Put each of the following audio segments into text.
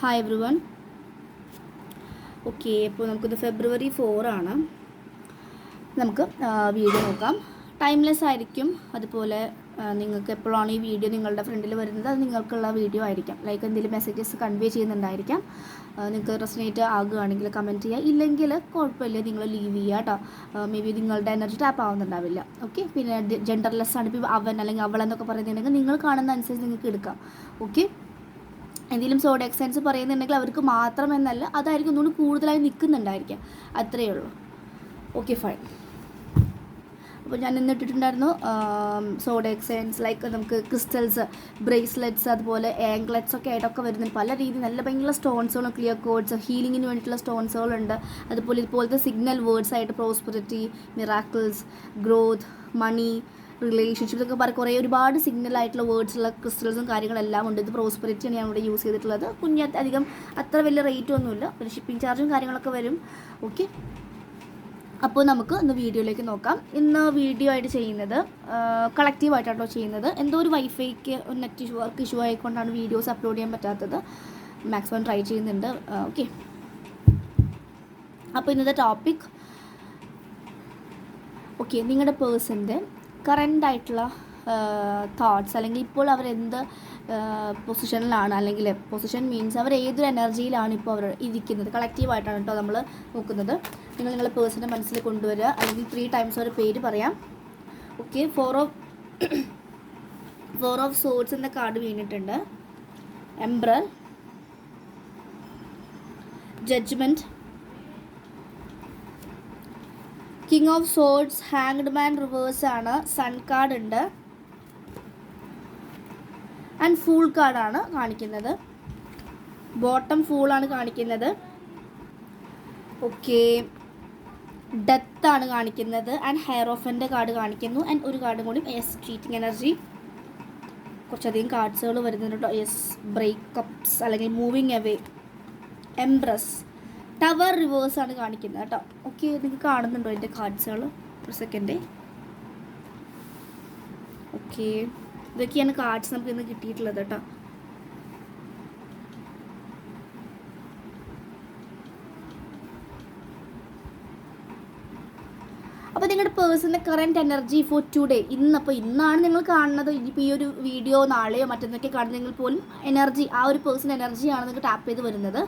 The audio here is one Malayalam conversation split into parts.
ഹായ് എവ്രി വൺ ഓക്കെ അപ്പോൾ നമുക്കിത് ഫെബ്രുവരി ഫോറാണ് നമുക്ക് വീഡിയോ നോക്കാം. ടൈംലെസ് ആയിരിക്കും. അതുപോലെ നിങ്ങൾക്ക് എപ്പോഴാണ് ഈ വീഡിയോ നിങ്ങളുടെ ഫ്രണ്ടിൽ വരുന്നത്? അത് നിങ്ങൾക്കുള്ള വീഡിയോ ആയിരിക്കാം. ലൈക്ക് എന്തെങ്കിലും മെസ്സേജസ് കൺവേ ചെയ്യുന്നുണ്ടായിരിക്കാം. നിങ്ങൾക്ക് റെസിനേറ്റ് ആകുകയാണെങ്കിൽ കമന്റ് ചെയ്യുക ഇല്ലെങ്കിൽ കുഴപ്പമില്ല നിങ്ങൾ ലീവ് ചെയ്യുക കേട്ടോ. മേ ബി നിങ്ങളുടെ എനർജി ടാപ്പ് ആവുന്നുണ്ടാവില്ല. ഓക്കെ പിന്നെ ജെൻഡർലെസ് ആണ്. ഇപ്പോൾ അവൻ അല്ലെങ്കിൽ അവൾ എന്നൊക്കെ പറയുന്നുണ്ടെങ്കിൽ നിങ്ങൾ കാണുന്ന അനുസരിച്ച് നിങ്ങൾക്ക് എടുക്കാം. ഓക്കെ എന്തെങ്കിലും സോഡ എക്സൈൻസ് പറയുന്നുണ്ടെങ്കിൽ അവർക്ക് മാത്രം എന്നല്ല അതായിരിക്കും ഒന്നുകൂടി കൂടുതലായി നിൽക്കുന്നുണ്ടായിരിക്കാം. അത്രയേ ഉള്ളൂ. ഓക്കെ ഫൈൻ അപ്പോൾ ഞാൻ ഇന്ന് ഇട്ടിട്ടുണ്ടായിരുന്നു സോഡ എക്സൈൻസ് ലൈക്ക് നമുക്ക് ക്രിസ്റ്റൽസ് ബ്രേസ്ലെറ്റ്സ് അതുപോലെ ആംഗ്ലറ്റ്സ് ഒക്കെ ആയിട്ടൊക്കെ വരുന്നുണ്ട് പല രീതിയിൽ നല്ല ഭയങ്കര സ്റ്റോൺസുകളും ക്ലിയർ കോഡ്സ് ഹീലിങ്ങിന് വേണ്ടിയിട്ടുള്ള സ്റ്റോൺസുകളുണ്ട് അതുപോലെ ഇതുപോലത്തെ സിഗ്നൽ വേർഡ്സ് ആയിട്ട് prosperity miracles growth money relationship എന്നൊക്കെ പറയും. കുറേ ഒരുപാട് സിഗ്നൽ ആയിട്ടുള്ള വേർഡ്സുള്ള ക്രിസ്റ്റൽസും കാര്യങ്ങളെല്ലാം ഉണ്ട്. ഇത് പ്രോസ്പെരിറ്റിയാണ് ഞാൻ ഇവിടെ യൂസ് ചെയ്തിട്ടുള്ളത്. കുഞ്ഞ അധികം അത്ര വലിയ റേറ്റ് ഒന്നുമില്ല പിന്നെ ഷിപ്പിംഗ് ചാർജും കാര്യങ്ങളൊക്കെ വരും. ഓക്കെ അപ്പോൾ നമുക്ക് ഇന്ന് വീഡിയോയിലേക്ക് നോക്കാം. ഇന്ന് വീഡിയോ ആയിട്ട് ചെയ്യുന്നത് കളക്റ്റീവ് ആയിട്ടാണോ ചെയ്യുന്നത്. എന്തോ ഒരു വൈഫൈക്ക് നെറ്റ് ഇഷ്യൂ വർക്ക് ഇഷ്യൂ ആയിക്കൊണ്ടാണ് വീഡിയോസ് അപ്ലോഡ് ചെയ്യാൻ പറ്റാത്തത്. മാക്സിമം ട്രൈ ചെയ്യുന്നുണ്ട്. ഓക്കെ അപ്പോൾ ഇന്നത്തെ ടോപ്പിക് ഓക്കെ നിങ്ങളുടെ പേഴ്സന്റെ കറന്റ് ആയിട്ടുള്ള തോട്ട്സ് അല്ലെങ്കിൽ ഇപ്പോൾ അവരെന്ത് പൊസിഷനിലാണ് അല്ലെങ്കിൽ പൊസിഷൻ മീൻസ് അവർ ഏതൊരു എനർജിയിലാണ് ഇപ്പോൾ അവർ ഇരിക്കുന്നത്. കളക്റ്റീവായിട്ടാണ് കേട്ടോ നമ്മൾ നോക്കുന്നത്. നിങ്ങൾ നിങ്ങളുടെ പേഴ്സണൽ മനസ്സിൽ കൊണ്ടുവരിക. അല്ലെങ്കിൽ ത്രീ ടൈംസ് ഒരു പേര് പറയാം. Okay four of four of swords എന്ന കാർഡ് വീണിട്ടുണ്ട്. Emperor judgement king of swords hanged man reverse ആണ്. സൺ കാർഡ് ഉണ്ട്. ആൻഡ് ഫൂൾ കാർഡാണ് കാണിക്കുന്നത്. ബോട്ടം ഫൂളാണ് കാണിക്കുന്നത്. ഓക്കെ ആണ് കാണിക്കുന്നത്. ആൻഡ് ഹെയർ ഓഫന്റെ കാർഡ് കാണിക്കുന്നു. ആൻഡ് ഒരു കാർഡും കൂടി യെസ് ചീറ്റിംഗ് എനർജി കുറച്ചധികം കാർഡ്സുകൾ വരുന്നുണ്ട് കേട്ടോ യെസ് ബ്രേക്കപ്സ് അല്ലെങ്കിൽ moving away empress tower reverse ആണ് കാണിക്കുന്നത് കേട്ടോ. ഓക്കെ നിങ്ങൾക്ക് കാണുന്നുണ്ടോ എന്റെ കാർഡ്സുകൾ ഒരു സെക്കൻഡ് ഓക്കെ ഇതൊക്കെയാണ് കാർഡ്സ് നമുക്ക് ഇന്ന് കിട്ടിയിട്ടുള്ളത് കേട്ടോ. അപ്പോൾ നിങ്ങളുടെ personal current energy for today. ഇന്നപ്പോൾ ഇന്നാണ് നിങ്ങൾ കാണുന്നത്. ഇനിയിപ്പോൾ ഈ ഒരു വീഡിയോ നാളെയോ മറ്റൊന്നൊക്കെ കാണുന്നെങ്കിൽ പോലും എനർജി ആ ഒരു പേഴ്സൺ എനർജിയാണ് നിങ്ങൾക്ക് ടാപ്പ് ചെയ്ത് വരുന്നത്.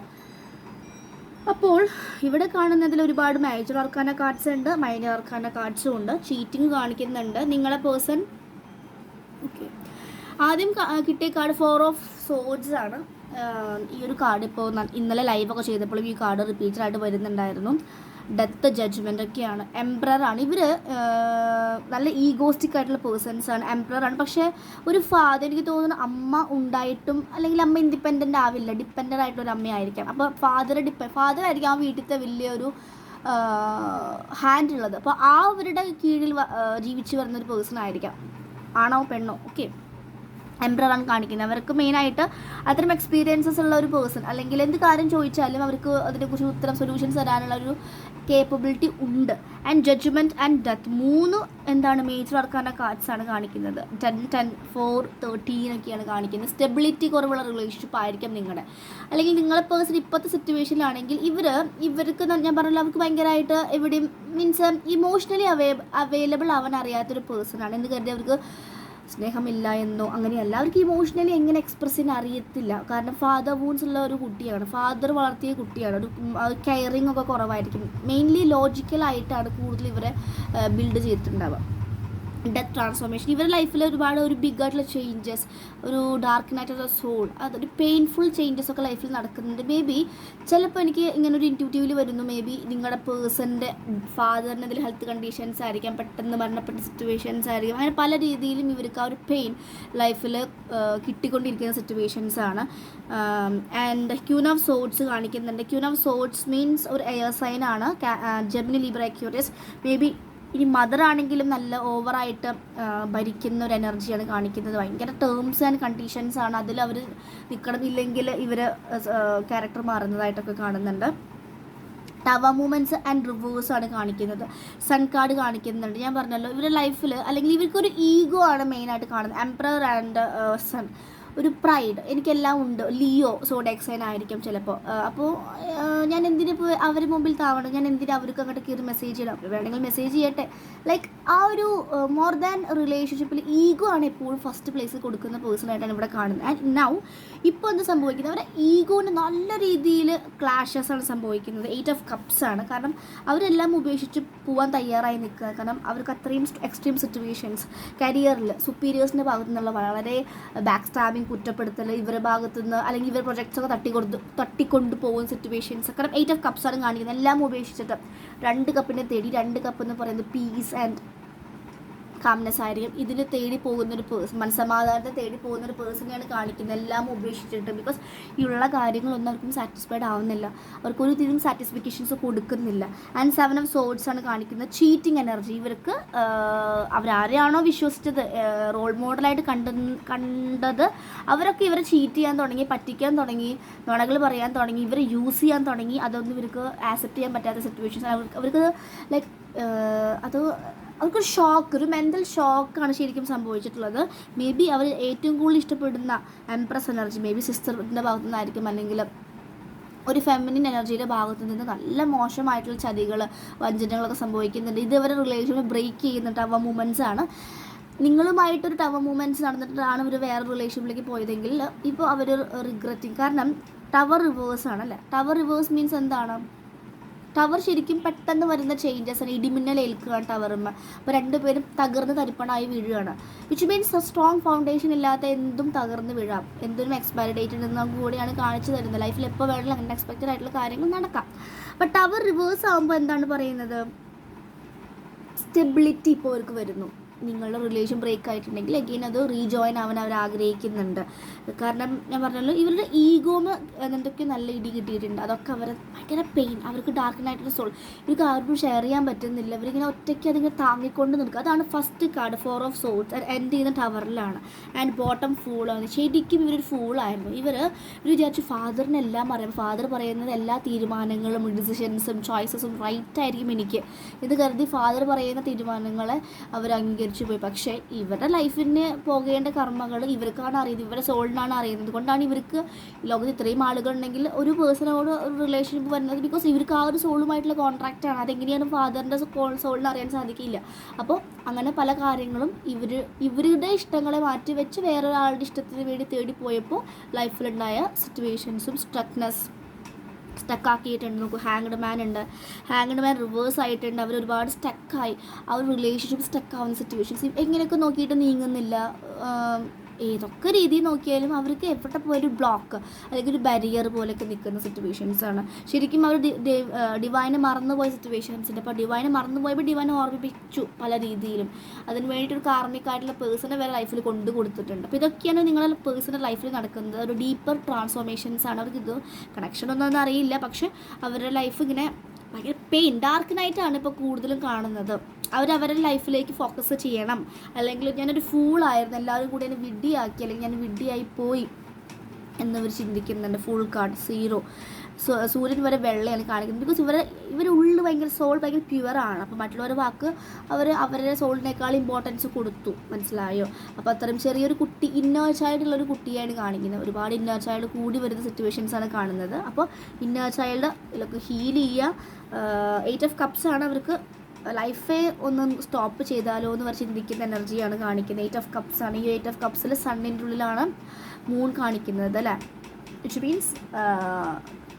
അപ്പോൾ ഇവിടെ കാണുന്നതിൽ ഒരുപാട് മേജർ ആർക്കാന കാർഡ്സ് ഉണ്ട് മൈനർ ആർക്കാന കാർഡ്സും ഉണ്ട്. ചീറ്റിംഗ് കാണിക്കുന്നുണ്ട്. നിങ്ങളെ പേഴ്സൺ ഓക്കെ ആദ്യം കിട്ടിയ കാർഡ് ഫോർ ഓഫ് സോഡ്സ് ആണ്. ഈ ഒരു കാർഡ് ഇപ്പോൾ ഇന്നലെ ലൈവൊക്കെ ചെയ്തപ്പോഴും ഈ കാർഡ് റിപ്പീറ്റഡായിട്ട് വരുന്നുണ്ടായിരുന്നു. ഡെത്ത് ജഡ്ജ്മെന്റ് ഒക്കെയാണ്. ആണ്. ഇവർ നല്ല ഈഗോസ്റ്റിക് ആയിട്ടുള്ള പേഴ്സൺസ് ആണ്. എംബ്രർ ആണ്. പക്ഷേ ഒരു ഫാദർ എനിക്ക് തോന്നുന്നു അമ്മ ഉണ്ടായിട്ടും അല്ലെങ്കിൽ അമ്മ ഇൻഡിപെൻഡന്റ് ആവില്ല. ഡിപ്പെൻഡന്റ് ആയിട്ടുള്ള ഒരു അമ്മയായിരിക്കാം. അപ്പോൾ ഫാദർ ഡിപ്പെ ഫാദർ ആയിരിക്കും ആ വീട്ടിലത്തെ വലിയൊരു ഹാൻഡ് ഉള്ളത്. അപ്പോൾ ആ അവരുടെ കീഴിൽ ജീവിച്ചു വരുന്ന ഒരു പേഴ്സൺ ആയിരിക്കാം. ആണോ പെണ്ണോ? ഓക്കെ എംബ്രറാണ് കാണിക്കുന്നത്. അവർക്ക് മെയിനായിട്ട് അത്തരം എക്സ്പീരിയൻസസ് ഉള്ള ഒരു പേഴ്സൺ അല്ലെങ്കിൽ എന്ത് കാര്യം ചോദിച്ചാലും അവർക്ക് അതിനെക്കുറിച്ച് ഉത്തരം സൊല്യൂഷൻസ് തരാനുള്ള ഒരു കേപ്പബിലിറ്റി ഉണ്ട്. ആൻഡ് ജഡ്ജ്മെന്റ് ആൻഡ് ഡെത്ത് മൂന്ന് എന്താണ് മേജർ ആർക്കാന കാർഡ്സ് ആണ് കാണിക്കുന്നത്. ടെൻ ടെൻ ഫോർ തേർട്ടീൻ ഒക്കെയാണ് കാണിക്കുന്നത്. സ്റ്റെബിലിറ്റി കുറവുള്ള റിലേഷൻഷിപ്പ് ആയിരിക്കും നിങ്ങളുടെ അല്ലെങ്കിൽ നിങ്ങളെ പേഴ്സൺ ഇപ്പോഴത്തെ സിറ്റുവേഷനിലാണെങ്കിൽ ഇവർ ഇവർക്ക് ഞാൻ പറഞ്ഞല്ലോ അവർക്ക് ഭയങ്കരമായിട്ട് എവിടെയും മീൻസ് ഇമോഷണലി അവൈ അവൈലബിൾ ആവാൻ അറിയാത്തൊരു പേഴ്സൺ ആണ്. എന്ന് കരുതി അവർക്ക് സ്നേഹമില്ല എന്നോ അങ്ങനെയല്ല അവർക്ക് ഇമോഷണലി എങ്ങനെ എക്സ്പ്രസ് ചെയ്യാൻ അറിയത്തില്ല. കാരണം ഫാദർ വൂൺസ് ഉള്ള ഒരു കുട്ടിയാണ്. ഫാദർ വളർത്തിയ കുട്ടിയാണ്. ഒരു കെയറിങ് ഒക്കെ കുറവായിരിക്കും. മെയിൻലി ലോജിക്കലായിട്ടാണ് കൂടുതൽ ഇവരെ ബിൽഡ് ചെയ്തിട്ടുണ്ടാവുക. ഡെത്ത് ട്രാൻസ്ഫോർമേഷൻ ഇവരുടെ ലൈഫിൽ ഒരുപാട് ഒരു ബിഗ് ആയിട്ടുള്ള ചേഞ്ചസ് ഒരു ഡാർക്ക് നൈറ്റ് സോൾ അതൊരു പെയിൻഫുൾ ചേഞ്ചസ് ഒക്കെ ലൈഫിൽ നടക്കുന്നുണ്ട്. മേ ബി ചിലപ്പോൾ എനിക്ക് ഇങ്ങനെ ഒരു ഇന്റ്യൂട്ടീവിൽ വരുന്നു. മേ ബി നിങ്ങളുടെ പേഴ്സന്റെ ഫാദറിന് എന്തെങ്കിലും ഹെൽത്ത് കണ്ടീഷൻസ് ആയിരിക്കാം പെട്ടെന്ന് മരണപ്പെട്ട സിറ്റുവേഷൻസ് ആയിരിക്കും. അങ്ങനെ പല രീതിയിലും ഇവർക്ക് ആ ഒരു പെയിൻ ലൈഫിൽ കിട്ടിക്കൊണ്ടിരിക്കുന്ന സിറ്റുവേഷൻസ് ആണ്. ആൻഡ് ക്യൂൻ ഓഫ് സോഡ്സ് കാണിക്കുന്നുണ്ട്. ക്യൂൻ ഓഫ് സോഡ്സ് മീൻസ് ഒരു എയർ സൈൻ ആണ്. Gemini Libra Aquarius may be ഇനി മദർ ആണെങ്കിലും നല്ല ഓവറായിട്ട് ഭരിക്കുന്ന ഒരു എനർജിയാണ് കാണിക്കുന്നത്. ഭയങ്കര ടേംസ് ആൻഡ് കണ്ടീഷൻസ് ആണ് അതിൽ അവർ നിൽക്കണമെന്നില്ലെങ്കിൽ ഇവർ ക്യാരക്ടർ മാറുന്നതായിട്ടൊക്കെ കാണുന്നുണ്ട്. ടവ മൂമെന്റ്സ് ആൻഡ് റിവേഴ്സ് ആണ് കാണിക്കുന്നത്. സൺ കാർഡ് കാണിക്കുന്നുണ്ട്. ഞാൻ പറഞ്ഞല്ലോ ഇവരുടെ ലൈഫിൽ അല്ലെങ്കിൽ ഇവർക്കൊരു ഈഗോ ആണ് മെയിനായിട്ട് കാണുന്നത്. എംപ്രർ ആൻഡ് സൺ ഒരു പ്രൈഡ് എനിക്കെല്ലാം ഉണ്ട്. ലിയോ സോഡെക്സൈൻ ആയിരിക്കും ചിലപ്പോൾ അപ്പോൾ ഞാൻ എന്തിനു അവർ മുമ്പിൽ താവണം? ഞാൻ എന്തിനു അവർക്ക് അങ്ങോട്ട് കയറി മെസ്സേജ് ചെയ്യണം വേണമെങ്കിൽ മെസ്സേജ് ചെയ്യട്ടെ. ലൈക്ക് ആ ഒരു മോർ ദാൻ റിലേഷൻഷിപ്പിൽ ഈഗോ ആണ് എപ്പോഴും ഫസ്റ്റ് പ്ലേസ് കൊടുക്കുന്ന പേഴ്സണായിട്ടാണ് ഇവിടെ കാണുന്നത്. ആൻഡ് നൗ ഇപ്പോൾ എന്ത് സംഭവിക്കുന്നത്? അവരുടെ ഈഗോന് നല്ല രീതിയിൽ ക്ലാഷസ് ആണ് സംഭവിക്കുന്നത്. എയ്റ്റ് ഓഫ് കപ്സ് ആണ്. കാരണം അവരെല്ലാം ഉപേക്ഷിച്ച് പോകാൻ തയ്യാറായി നിൽക്കുക. കാരണം അവർക്ക് അത്രയും എക്സ്ട്രീം സിറ്റുവേഷൻസ് കരിയറിൽ സുപ്പീരിയേഴ്സിന്റെ ഭാഗത്തു നിന്നുള്ള വളരെ ബാക്ക് സ്റ്റാബിങ് കുറ്റപ്പെടുത്തൽ ഇവരുടെ ഭാഗത്തു നിന്ന് അല്ലെങ്കിൽ ഇവരുടെ പ്രൊജക്ട്സ് ഒക്കെ തട്ടിക്കൊടുത്ത് തട്ടിക്കൊണ്ട് പോകുന്ന സിറ്റുവേഷൻസ് കാരണം എയ്റ്റ് ഓഫ് കപ്സ് ആണ് കാണിക്കുന്നത്. എല്ലാം ഉപേക്ഷിച്ചിട്ട് രണ്ട് കപ്പിനെ തേടി രണ്ട് കപ്പ് എന്ന് പറയുന്നത് പീസ് ആൻഡ് കാംനെസ് ആയിരിക്കും. ഇതിന് തേടി പോകുന്ന ഒരു പേഴ്സൺ മനസ്സമാധാനത്തെ തേടി പോകുന്ന ഒരു പേഴ്സണെയാണ് കാണിക്കുന്നത്. എല്ലാം ഉപേക്ഷിച്ചിട്ട് ബിക്കോസ് ഉള്ള കാര്യങ്ങളൊന്നും അവർക്കും സാറ്റിസ്ഫൈഡ് ആവുന്നില്ല. അവർക്ക് ഒരു ഇതിലും സാറ്റിസ്ഫിക്കേഷൻസ് കൊടുക്കുന്നില്ല. ആൻഡ് സെവൻ ഓഫ് സോഡ്സ് ആണ് കാണിക്കുന്നത്. ചീറ്റിംഗ് എനർജി ഇവർക്ക് അവരാരെയാണോ വിശ്വസിച്ചത്? റോൾ മോഡലായിട്ട് കണ്ട കണ്ടത്? അവരൊക്കെ ഇവരെ ചീറ്റ് ചെയ്യാൻ തുടങ്ങി പറ്റിക്കാൻ തുടങ്ങി നുണകൾ പറയാൻ തുടങ്ങി ഇവരെ യൂസ് ചെയ്യാൻ തുടങ്ങി. അതൊന്നും ഇവർക്ക് ആക്സെപ്റ്റ് ചെയ്യാൻ പറ്റാത്ത സിറ്റുവേഷൻസ് അവർക്ക് അവർക്ക് ലൈക്ക് അത് അവർക്കൊരു ഷോക്ക് ഒരു മെന്റൽ ഷോക്കാണ് ശരിക്കും സംഭവിച്ചിട്ടുള്ളത്. മേ ബി അവർ ഏറ്റവും കൂടുതൽ ഇഷ്ടപ്പെടുന്ന എംപ്രസ് എനർജി മേ ബി സിസ്റ്ററിന്റെ ഭാഗത്തു നിന്നായിരിക്കും അല്ലെങ്കിൽ ഒരു ഫെമിനിൻ എനർജിയുടെ ഭാഗത്തു നിന്ന് നല്ല മോശമായിട്ടുള്ള ചതികൾ വഞ്ചനകളൊക്കെ സംഭവിക്കുന്നുണ്ട്. ഇതുവരെ റിലേഷൻഷിപ്പ് ബ്രേക്ക് ചെയ്യുന്ന ടവ മൂമെന്റ്സ് ആണ്. നിങ്ങളുമായിട്ടൊരു ടവ മൂമെന്റ്സ് നടന്നിട്ടാണ് ഇവർ വേറെ റിലേഷൻഷിപ്പിലേക്ക് പോയതെങ്കിൽ ഇപ്പോൾ അവർ റിഗ്രറ്റിങ് കാരണം ടവർ റിവേഴ്സ് ആണല്ലേ? ടവർ റിവേഴ്സ് മീൻസ് എന്താണ്? ടവർ ശരിക്കും പെട്ടെന്ന് വരുന്ന ചേഞ്ചസ് ആണ്. ഇടിമിന്നൽ ഏൽക്കുകയാണ് ടവറുമ്മ അപ്പോൾ രണ്ടുപേരും തകർന്ന് തരിപ്പണായി വീഴുകയാണ്. വിച്ച് മീൻസ് സ്ട്രോങ് ഫൗണ്ടേഷൻ ഇല്ലാത്ത എന്തും തകർന്ന് വീഴാം. എന്തൊരു എക്സ്പയറി ഡേറ്റ് ഉണ്ടെന്ന് കൂടിയാണ് കാണിച്ചു തരുന്നത്. ലൈഫിൽ എപ്പോൾ വേണമെങ്കിലും അങ്ങനെ എക്സ്പെക്റ്റഡ് ആയിട്ടുള്ള കാര്യങ്ങൾ നടക്കാം. അപ്പം ടവർ റിവേഴ്സ് ആകുമ്പോൾ എന്താണ് പറയുന്നത്? സ്റ്റെബിലിറ്റി ഇപ്പോൾ അവർക്ക് വരുന്നു. നിങ്ങളുടെ റിലേഷൻ ബ്രേക്ക് ആയിട്ടുണ്ടെങ്കിൽ അഗെയിൻ അത് റീജോയിൻ ആവാൻ അവർ ആഗ്രഹിക്കുന്നുണ്ട്. കാരണം ഞാൻ പറഞ്ഞല്ലോ ഇവരുടെ ഈഗോന്ന് എന്തൊക്കെ നല്ല ഇടി കിട്ടിയിട്ടുണ്ട്. അതൊക്കെ അവരെ ഭയങ്കര പെയിൻ അവർക്ക് ഡാർക്കനായിട്ടുള്ള സോൾ ഇവർക്ക് ആർക്കും ഷെയർ ചെയ്യാൻ പറ്റുന്നില്ല. ഇവരിങ്ങനെ ഒറ്റയ്ക്ക് അതിങ്ങനെ താങ്ങിക്കൊണ്ട് നിൽക്കുക. അതാണ് first card four of souls end ചെയ്യുന്ന ടവറിലാണ് ആൻഡ് ബോട്ടം ഫൂളാണ് ശരിക്കും ഇവരൊരു ഫൂളായിരുന്നു ഇവർ ഇവർ വിചാരിച്ചു ഫാദറിനെല്ലാം അറിയാം. ഫാദർ പറയുന്നത് എല്ലാ തീരുമാനങ്ങളും ഡിസിഷൻസും ചോയ്സസും റൈറ്റ് ആയിരിക്കും എനിക്ക്. ഇത് കരുതി ഫാദർ പറയുന്ന തീരുമാനങ്ങളെ അവർ അംഗീകരിച്ചു പോയി പക്ഷേ ഇവരുടെ ലൈഫിന് പോകേണ്ട കർമ്മങ്ങൾ ഇവർക്കാണ് അറിയുന്നത്. ഇവരുടെ സോളിനാണ് അറിയുന്നത്. കൊണ്ടാണ് ഇവർക്ക് ലോകത്ത് ഇത്രയും ആളുകൾ ഉണ്ടെങ്കിൽ ഒരു പേഴ്സണോട് ഒരു റിലേഷൻഷിപ്പ് വരുന്നത് ബിക്കോസ് ഇവർക്ക് ആ ഒരു സോളുമായിട്ടുള്ള കോൺട്രാക്റ്റാണ് അതെങ്ങനെയാണ് ഫാദറിന്റെ സോളിന് അറിയാൻ സാധിക്കില്ല. അപ്പോൾ അങ്ങനെ പല കാര്യങ്ങളും ഇവർ ഇവരുടെ ഇഷ്ടങ്ങളെ മാറ്റി വെച്ച് വേറൊരാളുടെ ഇഷ്ടത്തിന് വേണ്ടി തേടി പോയപ്പോൾ ലൈഫിലുണ്ടായ സിറ്റുവേഷൻസും സ്ട്രക്നെസ് സ്റ്റക്കാക്കിയിട്ടുണ്ട് നോക്കൂ ഹാങ്ഡ് മാൻ ഉണ്ട്. ഹാങ്ഡ് മാൻ റിവേഴ്സ് ആയിട്ടുണ്ട്. അവർ ഒരുപാട് സ്റ്റക്കായി ആ ഒരു റിലേഷൻഷിപ്പ് സ്റ്റക്കാവുന്ന സിറ്റുവേഷൻസ് എങ്ങനെയൊക്കെ നോക്കിയിട്ട് നീങ്ങുന്നില്ല. ഏതൊക്കെ രീതിയിൽ നോക്കിയാലും അവർക്ക് എവിടെ പോയൊരു ബ്ലോക്ക് അല്ലെങ്കിൽ ഒരു ബാരിയർ പോലെയൊക്കെ നിൽക്കുന്ന സിറ്റുവേഷൻസ് ആണ്. ശരിക്കും അവർ ഡിവൈനെ മറന്നുപോയ സിറ്റുവേഷൻസ് ഉണ്ട്. അപ്പോൾ ഡിവൈനെ മറന്നുപോയപ്പോൾ ഡിവൈനെ ഓർമ്മിപ്പിച്ചു പല രീതിയിലും. അതിന് വേണ്ടിയിട്ടൊരു കാർമികമായിട്ടുള്ള പേഴ്സണെ വരെ ലൈഫിൽ കൊണ്ടു കൊടുത്തിട്ടുണ്ട്. അപ്പോൾ ഇതൊക്കെയാണ് നിങ്ങളുടെ പേഴ്സണൽ ലൈഫിൽ നടക്കുന്നത്. ഒരു ഡീപ്പർ ട്രാൻസ്ഫോർമേഷൻസ് ആണ് അവർക്ക് ഇത്. കണക്ഷൻ ഒന്നും അറിയില്ല. പക്ഷേ അവരുടെ ലൈഫ് ഇങ്ങനെ ഭയങ്കര പെയിൻ ഡാർക്ക് നൈറ്റാണ് ഇപ്പോൾ കൂടുതലും കാണുന്നത്. അവരവരുടെ ലൈഫിലേക്ക് ഫോക്കസ് ചെയ്യണം. അല്ലെങ്കിൽ ഞാനൊരു ഫൂളായിരുന്നു എല്ലാവരും കൂടി എന്നെ വിഡ്ഡിയാക്കി അല്ലെങ്കിൽ ഞാൻ വിഡ്ഡിയായി പോയി. എന്നവർ ചിന്തിക്കുന്നുണ്ട്. ഫുൾ കാർഡ് സീറോ സൂര്യൻ വരെ വെള്ളയാണ് കാണിക്കുന്നത്. ബിക്കോസ് ഇവരെ ഇവരുടെ ഉള്ളിൽ ഭയങ്കര സോൾ ഭയങ്കര പ്യുവറാണ് അപ്പോൾ മറ്റുള്ളവരുടെ വാക്ക് അവർ അവരുടെ സോളിനേക്കാൾ ഇമ്പോർട്ടൻസ് കൊടുത്തു. മനസ്സിലായോ? അപ്പോൾ അത്രയും ചെറിയൊരു കുട്ടി ഇന്നർ ചൈൽഡുള്ള ഒരു കുട്ടിയാണ് കാണിക്കുന്നത്. ഒരുപാട് ഇന്നർ ചൈൽഡ് കൂടി വരുന്ന സിറ്റുവേഷൻസാണ് കാണുന്നത്. അപ്പോൾ ഇന്നർ ചൈൽഡ് ഇതിലൊക്കെ ഹീൽ ചെയ്യുക എയ്റ്റ് ഓഫ് കപ്സ് ആണ് അവർക്ക് ലൈഫേ ഒന്ന് സ്റ്റോപ്പ് ചെയ്താലോ എന്ന് പറഞ്ഞ് ചിന്തിക്കുന്ന എനർജിയാണ് കാണിക്കുന്നത്. എയ്റ്റ് ഓഫ് കപ്സ് ആണ്. ഈ എയ്റ്റ് ഓഫ് കപ്സിൽ സണ്ണിന്റെ ഉള്ളിലാണ് മൂൺ കാണിക്കുന്നത് അല്ലേ? ഇറ്റ് മീൻസ്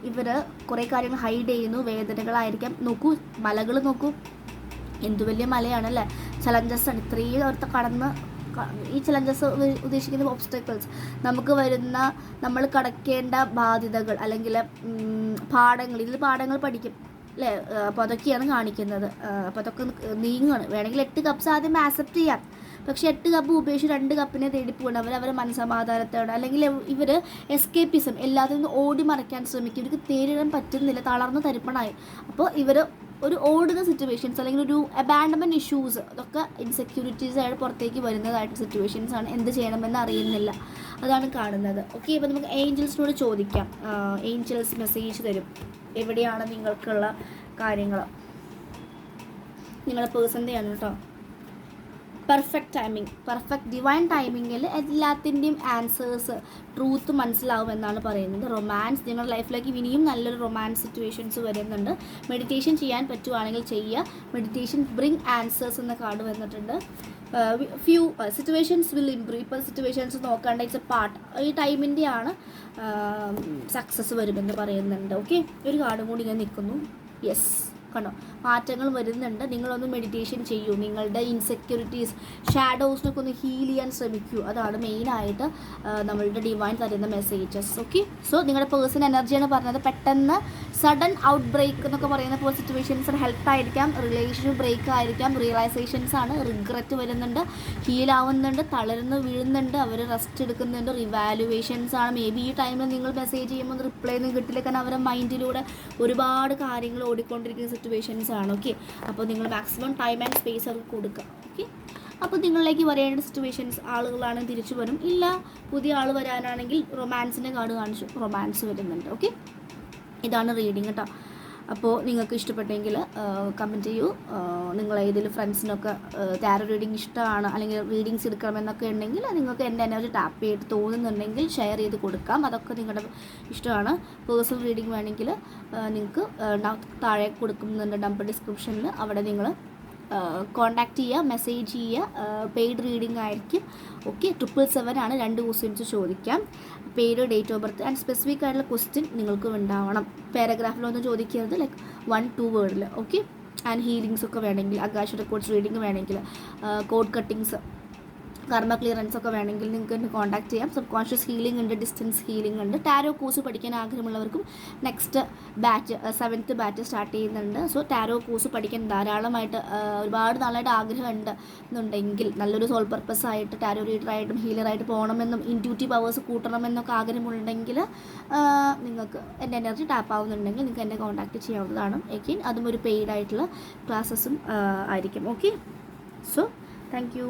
ഇവർ കുറേ കാര്യങ്ങൾ ഹൈഡ് ചെയ്യുന്നു. വേദനകളായിരിക്കാം. നോക്കൂ മലകൾ നോക്കൂ. എന്തു വലിയ മലയാണല്ലേ? ചലഞ്ചസ് ആണ്. ഇത്രയും അടുത്ത് കടന്ന് ഈ ചലഞ്ചസ് ഉദ്ദേശിക്കുന്ന ഒബ്സ്റ്റക്കിൾസ് നമുക്ക് വരുന്ന നമ്മൾ കടക്കേണ്ട ബാധ്യതകൾ അല്ലെങ്കിൽ പാഠങ്ങൾ. ഇതിൽ പാഠങ്ങൾ പഠിക്കും. അല്ലേ അപ്പോൾ അതൊക്കെയാണ് കാണിക്കുന്നത്. അപ്പോൾ അതൊക്കെ നീങ്ങുകയാണ് വേണമെങ്കിൽ എട്ട് കപ്സ് ആദ്യം ആക്സെപ്റ്റ് ചെയ്യാം. പക്ഷെ എട്ട് കപ്പ് ഉപേക്ഷിച്ച് രണ്ട് കപ്പിനെ തേടി പോകണം അവർ അവരെ മനസമാധാനത്തോടെ അല്ലെങ്കിൽ ഇവർ എസ്കേപ്പിസം എല്ലാത്തിൽ നിന്ന് ഓടി മറയ്ക്കാൻ ശ്രമിക്കും. ഇവർക്ക് തേടിടാൻ പറ്റുന്നില്ല. തളർന്ന് തരിപ്പണായി. അപ്പോൾ ഇവർ ഒരു ഓടുന്ന സിറ്റുവേഷൻസ് അല്ലെങ്കിൽ ഒരു അബാൻഡമെന്റ് ഇഷ്യൂസ് അതൊക്കെ ഇൻസെക്യൂരിറ്റീസ് ആയിട്ട് പുറത്തേക്ക് വരുന്നതായിട്ട് സിറ്റുവേഷൻസ് ആണ്. എന്ത് ചെയ്യണമെന്ന് അറിയുന്നില്ല. അതാണ് കാണുന്നത്. ഓക്കെ അപ്പോൾ നമുക്ക് ഏഞ്ചൽസിനോട് ചോദിക്കാം. ഏഞ്ചൽസ് മെസ്സേജ് തരും. എവിടെയാണ് നിങ്ങൾക്കുള്ള കാര്യങ്ങൾ? നിങ്ങളുടെ പേഴ്സന്റെയാണ് കേട്ടോ പെർഫെക്റ്റ് ടൈമിംഗ് പെർഫെക്റ്റ് ഡിവൈൻ ടൈമിങ്ങിൽ എല്ലാത്തിന്റെയും ആൻസേഴ്സ് ട്രൂത്ത് മനസ്സിലാവുമെന്നാണ് പറയുന്നത്. റൊമാൻസ് നിങ്ങളുടെ ലൈഫിലേക്ക് ഇനിയും നല്ലൊരു റൊമാൻസ് സിറ്റുവേഷൻസ് വരുന്നുണ്ട്. മെഡിറ്റേഷൻ ചെയ്യാൻ പറ്റുവാണെങ്കിൽ ചെയ്യുക. മെഡിറ്റേഷൻ ബ്രിങ് ആൻസേഴ്സ് എന്ന കാർഡ് വന്നിട്ടുണ്ട്. ഫ്യൂ സിറ്റുവേഷൻസ് വിൽ ഇംപ്രൂവ് ഇപ്പോൾ സിറ്റുവേഷൻസ് നോക്കാണ്ട് ഇറ്റ്സ് എ പാർട്ട് ഈ ടൈമിന്റെ ആണ് സക്സസ് വരുമെന്ന് പറയുന്നുണ്ട്. ഓക്കെ ഒരു കാർഡും കൂടി ഞാൻ നിൽക്കുന്നു. യെസ് കണ്ടോ? മാറ്റങ്ങൾ വരുന്നുണ്ട്. നിങ്ങളൊന്ന് മെഡിറ്റേഷൻ ചെയ്യൂ. നിങ്ങളുടെ ഇൻസെക്യൂരിറ്റീസ് ഷാഡോസിനൊക്കെ ഒന്ന് ഹീൽ ചെയ്യാൻ ശ്രമിക്കൂ. അതാണ് മെയിനായിട്ട് നമ്മളുടെ ഡിവൈൻ തരുന്ന മെസ്സേജസ് ഓക്കെ സോ നിങ്ങളുടെ പേഴ്സൺ എനർജിയാണ് പറഞ്ഞത്. പെട്ടെന്ന് സഡൻ ഔട്ട് ബ്രേക്ക് എന്നൊക്കെ പറയുന്ന പോലെ സിറ്റുവേഷൻസ് ഹെൽത്ത് ആയിരിക്കാം. റിലേഷൻഷിപ്പ് ബ്രേക്ക് ആയിരിക്കാം. റിയലൈസേഷൻസ് ആണ്. റിഗ്രറ്റ് വരുന്നുണ്ട്. ഹീൽ ആവുന്നുണ്ട്. തളർന്ന് വീഴുന്നുണ്ട്. അവർ റെസ്റ്റ് എടുക്കുന്നുണ്ട്. റിവാലുവേഷൻസ് ആണ്. മേ ബി ഈ ടൈമിൽ നിങ്ങൾ മെസ്സേജ് ചെയ്യുമ്പോൾ റിപ്ലൈ ഒന്നും കിട്ടില്ല. കാരണം അവരുടെ മൈൻഡിലൂടെ ഒരുപാട് കാര്യങ്ങൾ ഓടിക്കൊണ്ടിരിക്കുന്ന സിറ്റുവേഷൻസ് ആണ് ഓക്കെ അപ്പോൾ നിങ്ങൾ മാക്സിമം ടൈം ആൻഡ് സ്പേസ് അവർക്ക് കൊടുക്കുക ഓക്കെ അപ്പോൾ നിങ്ങളിലേക്ക് വരേണ്ട സിറ്റുവേഷൻസ് ആളുകളാണ് തിരിച്ചു വരും. ഇല്ല പുതിയ ആൾ വരാനാണെങ്കിൽ റൊമാൻസിന്റെ കാർഡ് കാണിച്ചു റൊമാൻസ് വരുന്നുണ്ട് ഓക്കെ ഇതാണ് റീഡിങ് കേട്ടോ അപ്പോൾ നിങ്ങൾക്ക് ഇഷ്ടപ്പെട്ടെങ്കിൽ കമന്റ് ചെയ്യൂ നിങ്ങൾ ഏതെങ്കിലും ഫ്രണ്ട്സിനൊക്കെ ടാരോ റീഡിങ് ഇഷ്ടമാണ് അല്ലെങ്കിൽ റീഡിങ്സ് എടുക്കണമെന്നൊക്കെ ഉണ്ടെങ്കിൽ നിങ്ങൾക്ക് എന്റെ എനർജി ടാപ്പ് ചെയ്ത് തോന്നുന്നുണ്ടെങ്കിൽ ഷെയർ ചെയ്ത് കൊടുക്കാം അതൊക്കെ നിങ്ങളുടെ ഇഷ്ടമാണ് പേഴ്സണൽ റീഡിങ് വേണമെങ്കിൽ നിങ്ങൾക്ക് താഴെ കൊടുക്കുന്നുണ്ട് നമ്പർ ഡിസ്ക്രിപ്ഷനിൽ അവിടെ നിങ്ങൾ കോൺടാക്റ്റ് ചെയ്യുക മെസ്സേജ് ചെയ്യുക പെയ്ഡ് റീഡിംഗ് ആയിരിക്കും. ഓക്കെ ട്രിപ്പിൾ സെവൻ ആണ് രണ്ട് ക്വസ്റ്റ്യൻസ് ചോദിക്കാം. പേര് date of birth and specific ആയിട്ടുള്ള ക്വസ്റ്റ്യൻ നിങ്ങൾക്ക് ഉണ്ടാവണം. പാരഗ്രാഫിലൊന്നും ചോദിക്കരുത് ലൈക്ക് വൺ ടു വേർഡിൽ ഓക്കെ ആൻഡ് ഹീലിങ്സ് ഒക്കെ വേണമെങ്കിൽ അകാശ റെക്കോർഡ്സ് റീഡിങ് വേണമെങ്കിൽ കോഡ് കട്ടിങ്സ് കർമ്മ ക്ലിയറൻസ് ഒക്കെ വേണമെങ്കിൽ നിങ്ങൾക്ക് എന്നെ കോൺടാക്ട് ചെയ്യാം. സബ് കോൺഷ്യസ് ഹീലിംഗ് ഉണ്ട് ഡിസ്റ്റൻസ് ഹീലിംഗ് ഉണ്ട്. ടാരോ കോഴ്സ് പഠിക്കാൻ ആഗ്രഹമുള്ളവർക്കും next batch seventh batch start ചെയ്യുന്നുണ്ട്. സോ ടാരോ കോഴ്സ് പഠിക്കാൻ ധാരാളമായിട്ട് ഒരുപാട് നാളായിട്ട് ആഗ്രഹമുണ്ട് എന്നുണ്ടെങ്കിൽ നല്ലൊരു സോൾ പർപ്പസ് ആയിട്ട് ടാരോ റീഡറായിട്ടും ഹീലറായിട്ട് പോകണമെന്നും ഇന്റ്യൂട്ടീവ് പവേഴ്സ് കൂട്ടണമെന്നൊക്കെ ആഗ്രഹമുണ്ടെങ്കിൽ നിങ്ങൾക്ക് എന്റെ എനർജി ടാപ്പ് ആവുന്നുണ്ടെങ്കിൽ നിങ്ങൾക്ക് എന്നെ കോൺടാക്ട് ചെയ്യാവുന്നതാണ്. എഗെയിൻ അതും ഒരു പെയ്ഡ് ആയിട്ടുള്ള ക്ലാസ്സസും ആയിരിക്കും. Okay so thank you